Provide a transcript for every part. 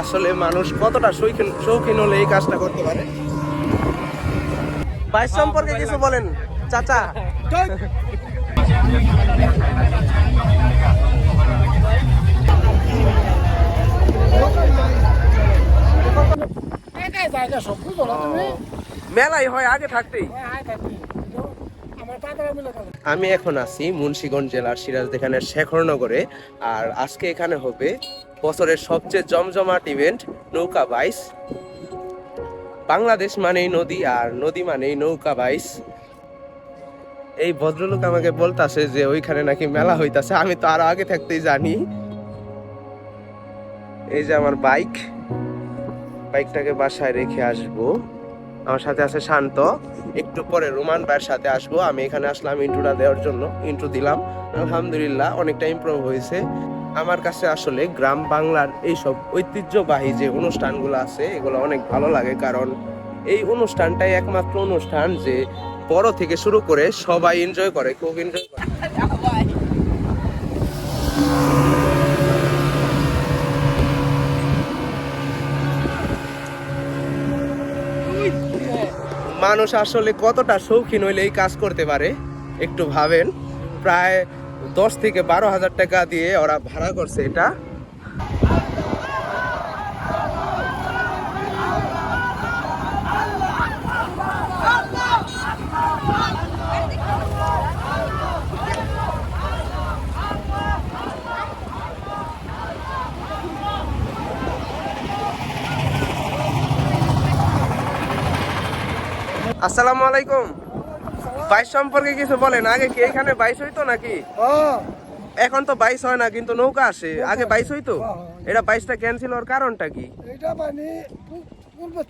আসলে মানুষ কতটা শৌখিন শৌখিন হলে এই কাজটা করতে পারে। বাইশ সম্পর্কে কিছু বলেন, চাচা। মেলাই হয়, আগে থাকতেই। আমি এখন আছি মুন্সিগঞ্জ জেলার সিরাজদেখানের শেখরনগরে, আর আজকে এখানে হবে বছরের সবচেয়ে জমজমাট ইভেন্ট নৌকা বাইস। বাংলাদেশ মানেই নদী আর নদী মানেই নৌকা বাইস। এই ভদ্রলোক আমাকে বলতাছে যে ওইখানে নাকি মেলা হইতাছে, আমি তো আরও আগে থাকতেই জানি। এই যে আমার বাইক, বাইকটাকে বাসায় রেখে আসব। আমার সাথে আছে শান্ত, একটু পরে রোমান ভাইয়ের সাথে আসব। আমি এখানে আসলাম ইন্ট্রোটা দেওয়ার জন্য ইন্ট্রো দিলাম। আলহামদুলিল্লাহ, অনেকটা ইমপ্রুভ হয়েছে। আমার কাছে আসলে গ্রাম বাংলার এইসব ঐতিহ্যবাহী যে অনুষ্ঠানগুলো আছে, এগুলো অনেক ভালো লাগে কারণ এই অনুষ্ঠানটাই একমাত্র অনুষ্ঠান যে বড় থেকে শুরু করে সবাই এনজয় করে, খুব এনজয় করে। মানুষ আসলে কতটা শৌখিন হইলে এই কাজ করতে পারে, একটু ভাবেন। প্রায় দশ থেকে বারো হাজার টাকা দিয়ে ওরা ভাড়া করছে এটা। আসসালামু আলাইকুম। বাইশ সম্পর্কে কিছু বলেন? আগে কি এখানে বাইশ হইতো নাকি? এখন তো বাইশ হয় না কিন্তু নৌকা আসে। আগে বাইশ হইতো? এটা বাইশটা ক্যান্সেল হওয়ার কারণটা কি? এটা মানে মানে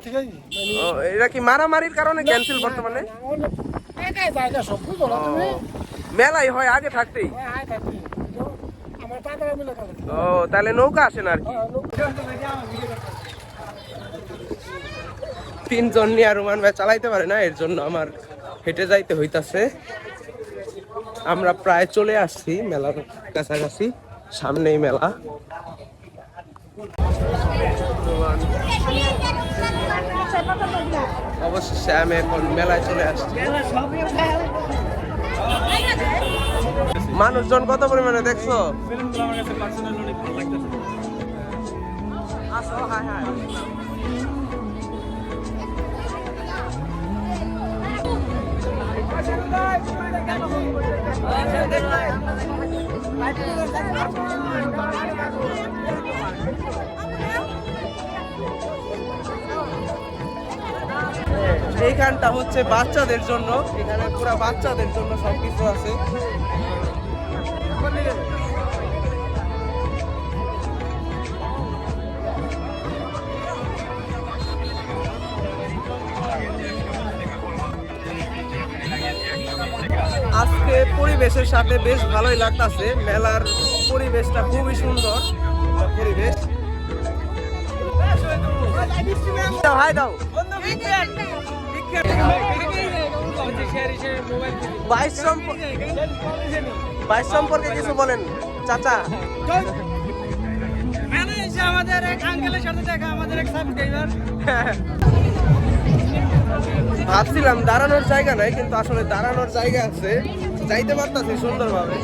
ও, এটা কি মারামারির কারণে ক্যান্সেল বর্তমানে? মেলাই হয় আগে থাকতেই ও তাহলে নৌকা আসে না আর কি? তিনজন নিয়ে রোমান ভাই চালাইতে পারে না এর জন্য আমার হেঁটে যাইতে হইতাছে। আমরা প্রায় চলে আসছি মেলার কাছাকাছি সামনেই মেলা। অবশেষে আমি এখন মেলায় চলে আসছি। মানুষজন কত পরিমাণে দেখছ? আসো, হায়, হায়। এইখানটা হচ্ছে বাচ্চাদের জন্য। এখানে পুরো বাচ্চাদের জন্য সবকিছু আছে। পরিবেশের সাথে বেশ ভালোই লাগতাছে। মেলার পরিবেশটা খুবই সুন্দর। পরিবেশ। দাও, বাইশ সম্পর্কে কিছু বলেন চাচা। ভাবছিলাম দাঁড়ানোর জায়গা নাই কিন্তু আসলে দাঁড়ানোর জায়গা আছে। যাইতে পারতাছে সুন্দরভাবে।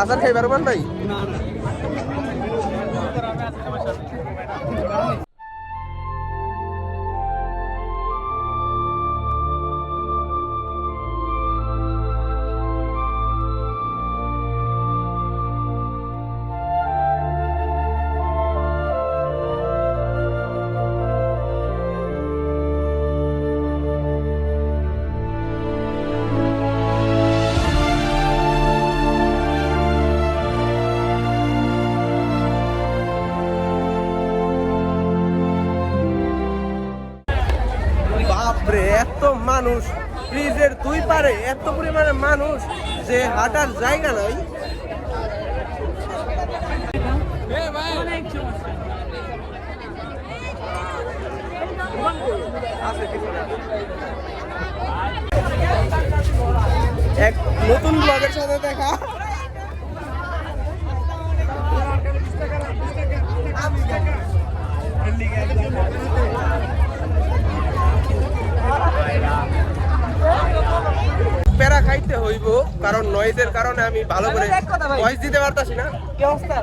আচার খাই পারবেন ভাই বাপরে এত মানুষ, ব্রিজের দুই পারে এত পরিমাণে মানুষ যে হাঁটার জায়গা নাই। এক নতুন ব্লগের সাথে দেখা। প্যারা খাইতে হইব কারণ নয়েজের কারণে আমি ভালো করে ভয়েস দিতে পারতাছি না। কি অবস্থা?